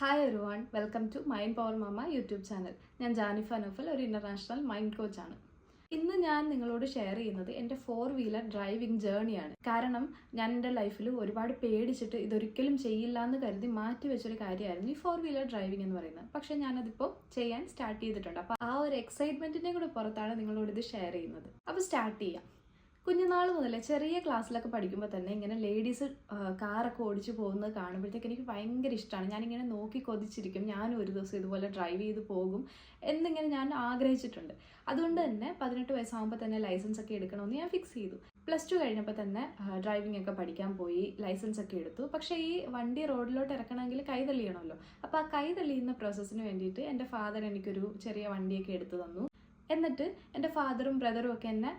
Hi ഒരു one welcome to mind power mama YouTube channel ഞാൻ ജാനിഫ നഫൽ ഒരു ഇന്റർനാഷണൽ മൈൻഡ് കോച്ചാണ് ഇന്ന് ഞാൻ നിങ്ങളോട് ഷെയർ ചെയ്യുന്നത് എന്റെ ഫോർ വീലർ ഡ്രൈവിംഗ് ജേർണിയാണ് കാരണം ഞാൻ എന്റെ ലൈഫിൽ ഒരുപാട് പേടിച്ചിട്ട് ഇതൊരിക്കലും ചെയ്യില്ല എന്ന് കരുതി മാറ്റി വെച്ചൊരു കാര്യമായിരുന്നു ഈ ഫോർ വീലർ ഡ്രൈവിംഗ് എന്ന് പറയുന്നത്. പക്ഷെ ഞാനതിപ്പോൾ ചെയ്യാൻ സ്റ്റാർട്ട് ചെയ്തിട്ടുണ്ട്. അപ്പോൾ ആ ഒരു എക്സൈറ്റ്മെന്റിന്റെ കൂടെ പുറത്താണ് നിങ്ങളോട് ഇത് ഷെയർ ചെയ്യുന്നത്. അപ്പോൾ സ്റ്റാർട്ട് ചെയ്യാം. കുഞ്ഞുനാൾ മുതലേ ചെറിയ ക്ലാസ്സിലൊക്കെ പഠിക്കുമ്പോൾ തന്നെ ഇങ്ങനെ ലേഡീസ് കാറൊക്കെ ഓടിച്ച് പോകുന്നത് കാണുമ്പോഴത്തേക്ക് എനിക്ക് ഭയങ്കര ഇഷ്ടമാണ് ഞാനിങ്ങനെ നോക്കി കൊതിച്ചിരിക്കും. ഞാനും ഒരു ദിവസം ഇതുപോലെ ഡ്രൈവ് ചെയ്ത് പോകും എന്നിങ്ങനെ ഞാൻ ആഗ്രഹിച്ചിട്ടുണ്ട്. അതുകൊണ്ട് തന്നെ പതിനെട്ട് വയസ്സാകുമ്പോൾ തന്നെ ലൈസൻസ് ഒക്കെ എടുക്കണമെന്ന് ഞാൻ ഫിക്സ് ചെയ്തു. പ്ലസ് ടു കഴിഞ്ഞപ്പോൾ തന്നെ ഡ്രൈവിംഗ് ഒക്കെ പഠിക്കാൻ പോയി ലൈസൻസ് ഒക്കെ എടുത്തു. പക്ഷേ ഈ വണ്ടി റോഡിലോട്ട് ഇറക്കണമെങ്കിൽ കൈതെളിയണമല്ലോ അപ്പോൾ ആ കൈതെളിയുന്ന പ്രോസസ്സിന് വേണ്ടിയിട്ട് എന്റെ ഫാദർ എനിക്കൊരു ചെറിയ വണ്ടിയൊക്കെ എടുത്തു തന്നു. എന്നിട്ട് എന്റെ ഫാദറും ബ്രദറും ഒക്കെ എന്നെ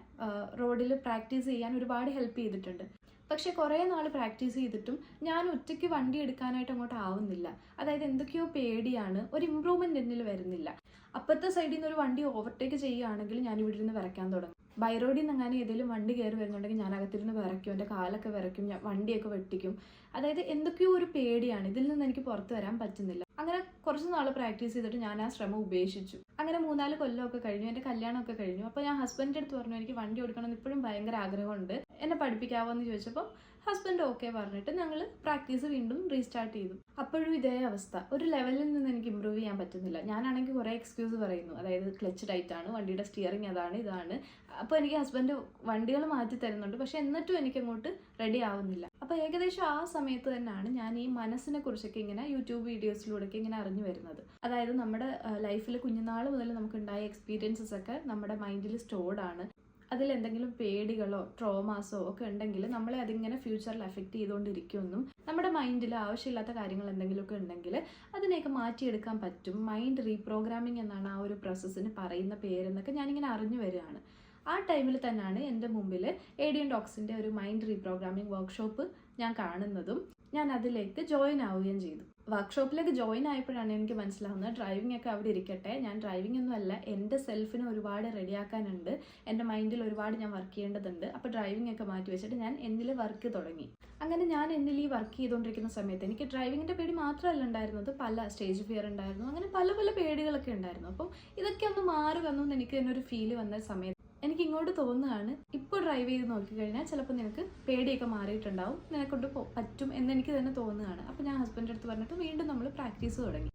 റോഡിൽ പ്രാക്ടീസ് ചെയ്യാൻ ഒരുപാട് ഹെൽപ്പ് ചെയ്തിട്ടുണ്ട്. പക്ഷെ കുറേ നാൾ പ്രാക്ടീസ് ചെയ്തിട്ടും ഞാൻ ഒറ്റയ്ക്ക് വണ്ടി എടുക്കാനായിട്ട് അങ്ങോട്ട് ആവുന്നില്ല. അതായത് എന്തൊക്കെയോ പേടിയാണ് ഒരു ഇമ്പ്രൂവ്മെന്റ് എന്നിൽ വരുന്നില്ല. അപ്പുറത്തെ സൈഡിൽ നിന്ന് ഒരു വണ്ടി ഓവർടേക്ക് ചെയ്യുകയാണെങ്കിൽ ഞാൻ ഇവിടെ നിന്ന് വിറയ്ക്കാൻ തുടങ്ങും. ബൈറോഡിൽ നിന്ന് അങ്ങനെ ഏതെങ്കിലും വണ്ടി കയറി വരുന്നുണ്ടെങ്കിൽ ഞാൻ അകത്തിരുന്ന് വിറയ്ക്കും എന്റെ കാലൊക്കെ വിറയ്ക്കും ഞാൻ വണ്ടിയൊക്കെ വെട്ടിക്കും. അതായത് എന്തൊക്കെയോ ഒരു പേടിയാണ്. ഇതിൽ നിന്ന് എനിക്ക് പുറത്ത് വരാൻ പറ്റുന്നില്ല. അങ്ങനെ കുറച്ച് നാൾ പ്രാക്ടീസ് ചെയ്തിട്ട് ഞാൻ ആ ശ്രമം ഉപേക്ഷിച്ചു. അങ്ങനെ മൂന്നാൽ കൊല്ലമൊക്കെ കഴിഞ്ഞു എന്റെ കല്യാണമൊക്കെ കഴിഞ്ഞു. അപ്പോൾ ഞാൻ ഹസ്ബൻഡിന്റെ അടുത്ത് പറഞ്ഞു എനിക്ക് വണ്ടി ഓടിക്കണം എന്ന് ഇപ്പോഴും ഭയങ്കര ആഗ്രഹമുണ്ട്. എന്നെ പഠിപ്പിക്കാവോ എന്ന് ചോദിച്ചപ്പോൾ ഹസ്ബൻഡ് ഓക്കെ പറഞ്ഞിട്ട് ഞങ്ങൾ പ്രാക്ടീസ് വീണ്ടും റീസ്റ്റാർട്ട് ചെയ്തു. അപ്പോഴും ഇതേ അവസ്ഥ. ഒരു ലെവലിൽ നിന്ന് എനിക്ക് ഇമ്പ്രൂവ് ചെയ്യാൻ പറ്റുന്നില്ല. ഞാനാണെങ്കിൽ കുറേ എക്സ്ക്യൂസ് പറയുന്നു. അതായത് ക്ലച്ച് ടൈറ്റ് ആണ് വണ്ടിയുടെ സ്റ്റിയറിംഗ് അതാണ് ഇതാണ്. അപ്പോൾ എനിക്ക് ഹസ്ബൻഡ് വണ്ടികൾ മാറ്റി തരുന്നുണ്ട്. പക്ഷെ എന്നിട്ടും എനിക്ക് അങ്ങോട്ട് റെഡി ആവുന്നില്ല. അപ്പോൾ ഏകദേശം ആ സമയത്ത് തന്നെയാണ് ഞാൻ ഈ മനസ്സിനെ കുറിച്ചൊക്കെ ഇങ്ങനെ യൂട്യൂബ് വീഡിയോസിലൂടെയൊക്കെ ഇങ്ങനെ അറിഞ്ഞു വരുന്നത്. അതായത് നമ്മുടെ ലൈഫിൽ കുഞ്ഞുനാൾ മുതൽ നമുക്കുണ്ടായ എക്സ്പീരിയൻസസ് ഒക്കെ നമ്മുടെ മൈൻഡിൽ സ്റ്റോർഡ് ആണ്. അതിൽ എന്തെങ്കിലും പേടികളോ ട്രോമാസോ ഒക്കെ ഉണ്ടെങ്കിൽ നമ്മളെ അതിങ്ങനെ ഫ്യൂച്ചറിൽ എഫക്റ്റ് ചെയ്തുകൊണ്ടിരിക്കുമെന്നും നമ്മുടെ മൈൻഡിൽ ആവശ്യമില്ലാത്ത കാര്യങ്ങൾ എന്തെങ്കിലുമൊക്കെ ഉണ്ടെങ്കിൽ അതിനെയൊക്കെ മാറ്റിയെടുക്കാൻ പറ്റും. മൈൻഡ് റീപ്രോഗ്രാമിംഗ് എന്നാണ് ആ ഒരു പ്രോസസ്സിന് പറയുന്ന പേരെന്നൊക്കെ ഞാനിങ്ങനെ അറിഞ്ഞു വരികയാണ്. ആ ടൈമിൽ തന്നെയാണ് എന്റെ മുമ്പിൽ ഏഡിയൻ ഡോക്സിന്റെ ഒരു മൈൻഡ് റീപ്രോഗ്രാമിംഗ് വർക്ക്ഷോപ്പ് ഞാൻ കാണുന്നതും. ഞാൻ അതിലേക്ക് ജോയിൻ ആവുകയും ചെയ്തു. വർക്ക്ഷോപ്പിലേക്ക് ജോയിൻ ആയപ്പോഴാണ് എനിക്ക് മനസ്സിലാവുന്നത് ഡ്രൈവിംഗ് ഒക്കെ അവിടെ ഇരിക്കട്ടെ. ഞാൻ ഡ്രൈവിംഗ് ഒന്നും അല്ല എന്റെ സെൽഫിനെ ഒരുപാട് റെഡിയാക്കാനുണ്ട് എന്റെ മൈൻഡിൽ ഒരുപാട് ഞാൻ വർക്ക് ചെയ്യേണ്ടതുണ്ട്. അപ്പോൾ ഡ്രൈവിംഗ് ഒക്കെ മാറ്റി വെച്ചിട്ട് ഞാൻ എന്നിൽ വർക്ക് തുടങ്ങി. അങ്ങനെ ഞാൻ എന്നിൽ ഈ വർക്ക് ചെയ്തുകൊണ്ടിരിക്കുന്ന സമയത്ത് എനിക്ക് ഡ്രൈവിങ്ങിന്റെ പേടി മാത്രമല്ല ഉണ്ടായിരുന്നത്. പല സ്റ്റേജ് ഫിയർ ഉണ്ടായിരുന്നു. അങ്ങനെ പല പല പേടികളൊക്കെ ഉണ്ടായിരുന്നു. അപ്പം ഇതൊക്കെ ഒന്ന് മാറി വന്നു എന്ന് എനിക്ക് തന്നെ ഒരു ഫീൽ വന്ന സമയത്ത് എനിക്ക് ഇങ്ങോട്ട് തോന്നുകയാണ് ഇപ്പോൾ ഡ്രൈവ് ചെയ്ത് നോക്കിക്കഴിഞ്ഞാൽ ചിലപ്പോൾ നിനക്ക് പേടിയൊക്കെ മാറിയിട്ടുണ്ടാവും. നിനക്കൊണ്ട് പറ്റും എന്ന് എനിക്ക് തന്നെ തോന്നുകയാണ് അപ്പോൾ ഞാൻ ഹസ്ബൻഡ് അടുത്ത് പറഞ്ഞിട്ട് വീണ്ടും നമ്മൾ പ്രാക്ടീസ് തുടങ്ങി.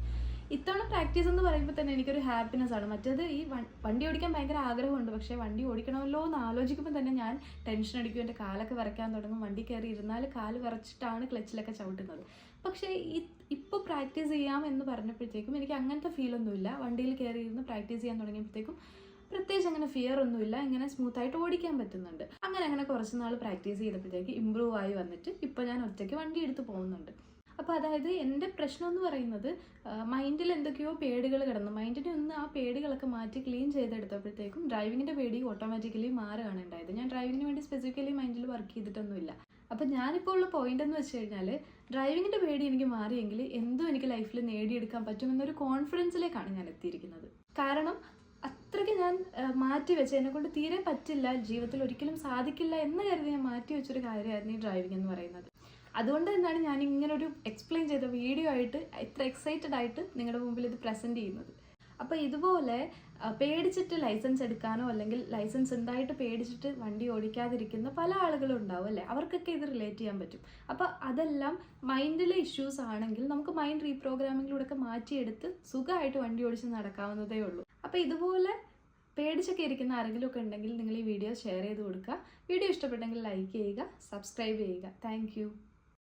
ഇത്തവണ പ്രാക്ടീസ് എന്ന് പറയുമ്പോൾ തന്നെ എനിക്കൊരു ഹാപ്പിനെസ് ആണ്. മറ്റേത് ഈ വണ്ടി ഓടിക്കാൻ ഭയങ്കര ആഗ്രഹമുണ്ട്. പക്ഷേ വണ്ടി ഓടിക്കണമല്ലോ എന്ന് ആലോചിക്കുമ്പോൾ തന്നെ ഞാൻ ടെൻഷൻ അടിക്കും. എന്റെ കാലൊക്കെ വിറയ്ക്കാൻ തുടങ്ങും. വണ്ടി കയറി ഇരുന്നാൽ കാൽ വിറച്ചിട്ടാണ് ക്ലച്ചിലൊക്കെ ചവിട്ടുന്നത്. പക്ഷേ ഈ ഇപ്പോൾ പ്രാക്ടീസ് ചെയ്യാം എന്ന് പറഞ്ഞപ്പോഴത്തേക്കും എനിക്ക് അങ്ങനത്തെ ഫീലൊന്നുമില്ല വണ്ടിയിൽ കയറി ഇരുന്ന് പ്രാക്ടീസ് ചെയ്യാൻ തുടങ്ങിയപ്പോഴത്തേക്കും പ്രത്യേകിച്ച് അങ്ങനെ ഫിയർ ഒന്നുമില്ല. ഇങ്ങനെ സ്മൂത്ത് ആയിട്ട് ഓടിക്കാൻ പറ്റുന്നുണ്ട്. അങ്ങനെ അങ്ങനെ കുറച്ച് നാൾ പ്രാക്ടീസ് ചെയ്തപ്പോഴത്തേക്ക് ഇമ്പ്രൂവ് ആയി വന്നിട്ട് ഇപ്പോൾ ഞാൻ ഒറ്റയ്ക്ക് വണ്ടി എടുത്ത് പോകുന്നുണ്ട്. അപ്പോൾ അതായത് എന്റെ പ്രശ്നം എന്ന് പറയുന്നത് മൈൻഡിൽ എന്തൊക്കെയോ പേടികൾ കിടന്നു. മൈൻഡിനെ ഒന്ന് ആ പേടികളൊക്കെ മാറ്റി ക്ലീൻ ചെയ്തെടുത്തപ്പോഴത്തേക്കും ഡ്രൈവിങ്ങിന്റെ പേടി ഓട്ടോമാറ്റിക്കലി മാറുകയാണ് ഉണ്ടായത്. ഞാൻ ഡ്രൈവിങ്ങിന് വേണ്ടി സ്പെസിഫിക്കലി മൈൻഡിൽ വർക്ക് ചെയ്തിട്ടൊന്നുമില്ല. അപ്പം ഞാനിപ്പോൾ ഉള്ള പോയിന്റ് എന്ന് വെച്ച് കഴിഞ്ഞാൽ ഡ്രൈവിങ്ങിന്റെ പേടി എനിക്ക് മാറിയെങ്കിൽ എന്തും എനിക്ക് ലൈഫിൽ നേടിയെടുക്കാൻ പറ്റുമെന്നൊരു കോൺഫിഡൻസിലേക്കാണ് ഞാൻ എത്തിയിരിക്കുന്നത്. കാരണം ഞാൻ മാറ്റി വെച്ച് എന്നെ കൊണ്ട് തീരെ പറ്റില്ല ജീവിതത്തിൽ ഒരിക്കലും സാധിക്കില്ല എന്ന് കരുതി ഞാൻ മാറ്റി വെച്ചൊരു കാര്യമായിരുന്നു ഈ ഡ്രൈവിംഗ് എന്ന് പറയുന്നത്. അതുകൊണ്ട് തന്നെയാണ് ഞാൻ ഇങ്ങനെ ഒരു എക്സ്പ്ലെയിൻ ചെയ്ത വീഡിയോ ആയിട്ട് ഇത്ര എക്സൈറ്റഡ് ആയിട്ട് നിങ്ങളുടെ മുമ്പിൽ ഇത് പ്രസന്റ് ചെയ്യുന്നത്. അപ്പോൾ ഇതുപോലെ പേടിച്ചിട്ട് ലൈസൻസ് എടുക്കാനോ അല്ലെങ്കിൽ ലൈസൻസ് ഉണ്ടായിട്ട് പേടിച്ചിട്ട് വണ്ടി ഓടിക്കാതിരിക്കുന്ന പല ആളുകളും ഉണ്ടാവും അല്ലേ? അവർക്കൊക്കെ ഇത് റിലേറ്റ് ചെയ്യാൻ പറ്റും. അപ്പോൾ അതെല്ലാം മൈൻഡിലെ ഇഷ്യൂസ് ആണെങ്കിൽ നമുക്ക് മൈൻഡ് റീപ്രോഗ്രാമിങ്ങിലൂടെ ഒക്കെ മാറ്റിയെടുത്ത് സുഖമായിട്ട് വണ്ടി ഓടിച്ച് നടക്കാവുന്നതേ ഉള്ളൂ. അപ്പോൾ ഇതുപോലെ പേടിച്ചൊക്കെ ഇരിക്കുന്ന ആരെങ്കിലും ഒക്കെ ഉണ്ടെങ്കിൽ നിങ്ങൾ ഈ വീഡിയോ ഷെയർ ചെയ്ത് കൊടുക്കുക. വീഡിയോ ഇഷ്ടപ്പെട്ടെങ്കിൽ ലൈക്ക് ചെയ്യുക സബ്സ്ക്രൈബ് ചെയ്യുക. താങ്ക്